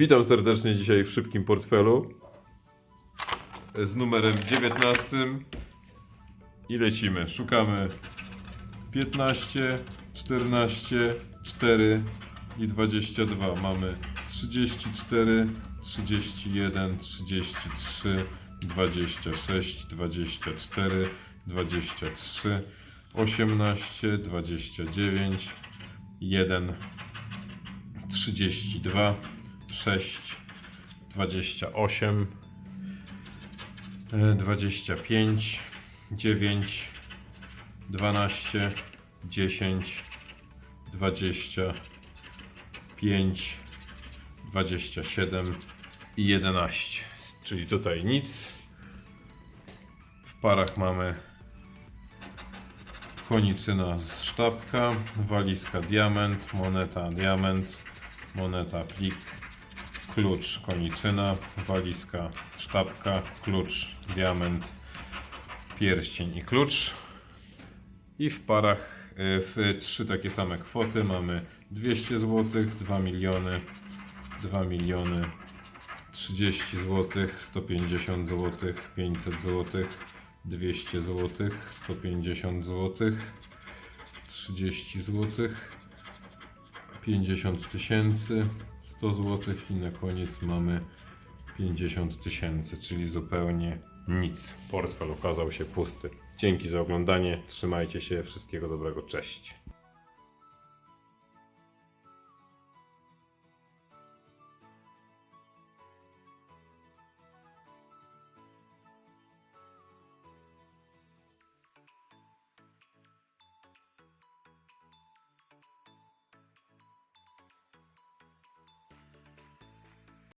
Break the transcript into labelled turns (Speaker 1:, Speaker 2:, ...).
Speaker 1: Witam serdecznie dzisiaj w szybkim portfelu z numerem 19 i lecimy. Szukamy 15, 14, 4 i 22. Mamy 34, 31, 33, 26, 24, 23, 18, 29, 1, 32, 6, 28, e, 25, 9, 12, 10, 20, 5, 27 i 11. Czyli tutaj nic. W parach mamy koniczyna z sztabka, walizka diament, moneta diament, moneta plik, klucz koniczyna, walizka sztabka, klucz diament, pierścień i klucz. I w parach, y, w trzy takie same kwoty mamy 200 zł, 2 miliony, 2 miliony, 30 zł, 150 zł, 500 zł, 200 zł, 150 zł, 30 zł, 50 tysięcy, 100 zł i na koniec mamy 50 tysięcy, czyli zupełnie nic. Portfel okazał się pusty. Dzięki za oglądanie, trzymajcie się, wszystkiego dobrego, cześć.